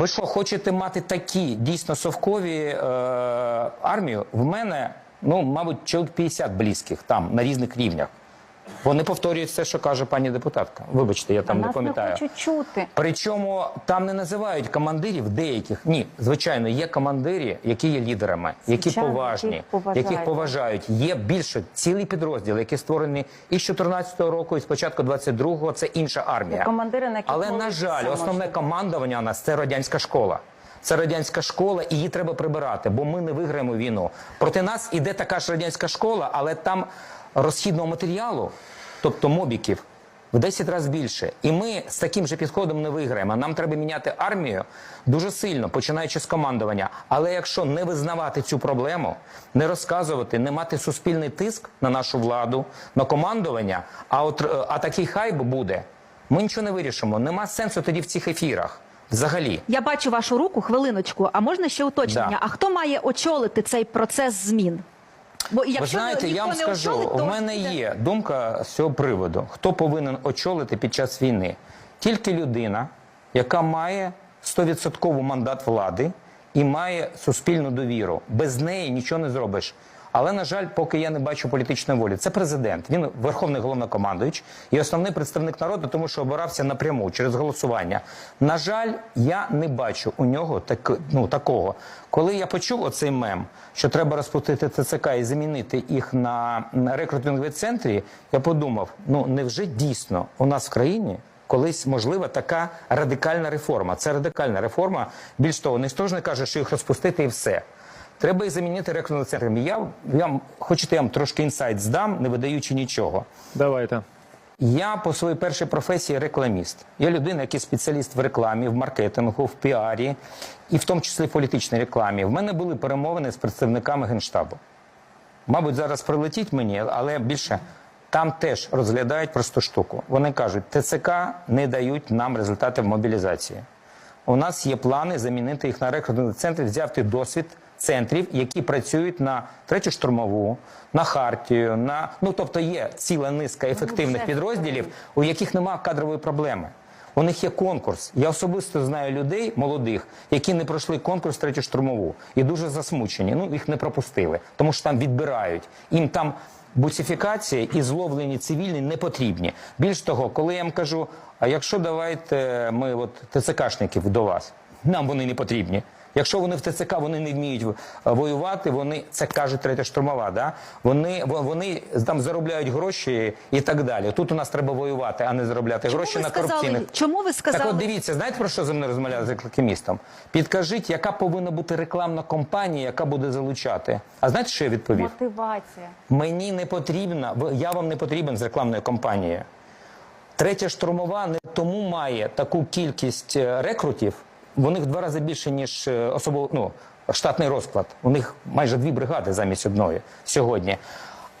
Ви що, хочете мати такі дійсно совкові е, армію? В мене, ну, мабуть, чоловік 50 близьких там на різних рівнях. Вони повторюють все, що каже пані депутатка. Вибачте, я там а не нас не пам'ятаю. хочуть чути. Причому там не називають командирів деяких. Ні, звичайно, є командирі, які є лідерами, які Звичайно, поважні, яких поважають. яких поважають. Є більше цілий підрозділ, які створені і з 14-го року, і з початку 22-го. Це інша армія. Командири, на Але на жаль, основне командування у нас це радянська школа. Це радянська школа, і її треба прибирати, бо ми не виграємо війну. Проти нас іде така ж радянська школа, але там розхідного матеріалу, тобто мобіків, в 10 разів більше. І ми з таким же підходом не виграємо. Нам треба міняти армію дуже сильно, починаючи з командування. Але якщо не визнавати цю проблему, не розказувати, не мати суспільний тиск на нашу владу, на командування, а от е, а такий хайп буде, ми нічого не вирішимо. Нема сенсу тоді в цих ефірах. Взагалі. Я бачу вашу руку, хвилиночку. А можна ще уточнення? Да. А хто має очолити цей процес змін? Бо Ви якщо знаєте, я вам скажу, очолить, то у мене є думка з цього приводу. Хто повинен очолити під час війни? Тільки людина, яка має 100% мандат влади і має суспільну довіру. Без неї нічого не зробиш. Але на жаль, поки я не бачу політичної волі. Це президент. Він верховний головнокомандуючий і основний представник народу, тому що обирався напряму через голосування. На жаль, я не бачу у нього так, ну, такого. Коли я почув оцей мем, що треба розпустити ТЦК і замінити їх на, на рекрутингові центрі, я подумав: ну невже дійсно у нас в країні колись можлива така радикальна реформа? Це радикальна реформа. Більш того, ніхто ж не каже, що їх розпустити і все. Треба їх замінити рекрутинговими центрами. Я, вам- хочете, я вам трошки інсайт здам, не видаючи нічого. Давайте. Я по своїй першій професії рекламіст. Я людина, який спеціаліст в рекламі, в маркетингу, в піарі, і в тому числі в політичній рекламі. В мене були перемовини з представниками генштабу. Мабуть, зараз прилетіть мені, але більше там теж розглядають просту штуку. Вони кажуть, ТЦК не дають нам результати в мобілізації. У нас є плани замінити їх на рекрутингові центри, взяти досвід центрів, які працюють на третю штурмову, на хартію, на ну тобто є ціла низка ефективних підрозділів, у яких немає кадрової проблеми. У них є конкурс. Я особисто знаю людей молодих, які не пройшли конкурс третю штурмову і дуже засмучені. Ну їх не пропустили, тому що там відбирають. Їм там буцифікація і зловлені цивільні не потрібні. Більш того, коли я їм кажу, а якщо давайте ми от ТЦКшників до вас, нам вони не потрібні. Якщо вони в ТЦК вони не вміють е, воювати, вони це каже третя штурмова. Да? Вони во- вони там заробляють гроші і так далі. Тут у нас треба воювати, а не заробляти Чому гроші ви на сказали- корупційних. чому ви сказали- Так от дивіться, знаєте про що за мною розмовляли з рекламістом? Підкажіть, яка повинна бути рекламна кампанія, яка буде залучати? А знаєте, що я відповів? Мотивація. Мені не потрібна, я вам не потрібен з рекламною кампанією. Третя штурмова не тому має таку кількість е, рекрутів. У них в два рази більше, ніж е, особо, ну, штатний розклад. У них майже дві бригади замість одної сьогодні.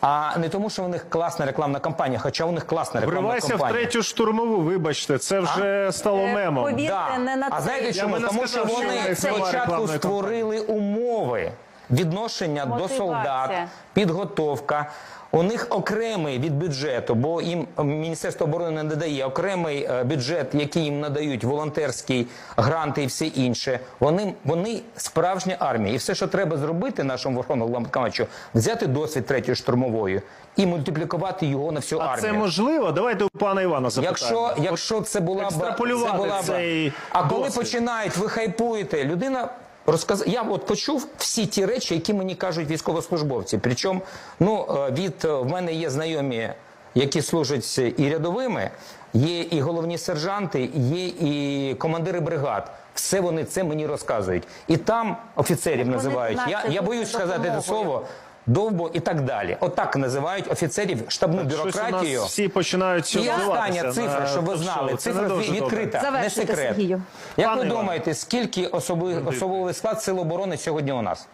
А не тому, що у них класна рекламна кампанія, хоча у них класна рекламна Вривайся в третю штурмову, вибачте, це вже стало Е, мемом. Повірте, да. не на А знаєте чому? Тому що сказав, що вони спочатку створили умови відношення до солдат, підготовка. У них окремий від бюджету, бо їм Міністерство оборони не надає окремий е, бюджет, який їм надають волонтерський гранти і все інше. Вони, вони справжня армія. І все, що треба зробити нашому верховному головнокомандуючу, взяти досвід третьої штурмової і мультиплікувати його на всю А армію. це можливо? Давайте у пана Івана запитаємо. Якщо, якщо це була б екстраполювати це була б- цей а коли досвід. починають, ви хайпуєте, людина розказ... Я от почув всі ті речі, які мені кажуть військовослужбовці. Причому, ну е, від е, в мене є знайомі, які служать і рядовими, є і головні сержанти, є і командири бригад. Все вони це мені розказують. І там офіцерів називають. Я, я боюсь сказати це слово. Довбо і так далі. Отак називають офіцерів штабну бюрократію. нас всі починають І остання цифра, щоб ви знали, цифра не дуже добре. відкрита, не секрет. Сергію. Як Пане ви думаєте, скільки особовий, особовий склад Сил оборони сьогодні у нас?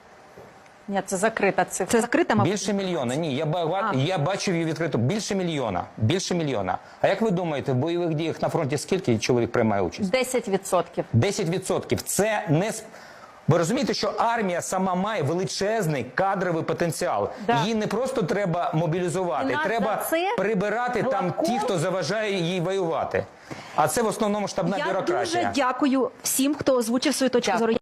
Ні, це закрита цифра. Це закрита, мабуть. Більше мільйона. Ні, я, ба- А. я бачив її відкрито. Більше мільйона. Більше мільйона. А як ви думаєте, в бойових діях на фронті скільки чоловік приймає участь? 10%. 10%. Це не ви розумієте, що армія сама має величезний кадровий потенціал. Да. Її не просто треба мобілізувати, І треба це прибирати там ті, хто заважає їй воювати. А це в основному штабна Я бюрократія. дуже дякую всім, хто озвучив свою точку зору.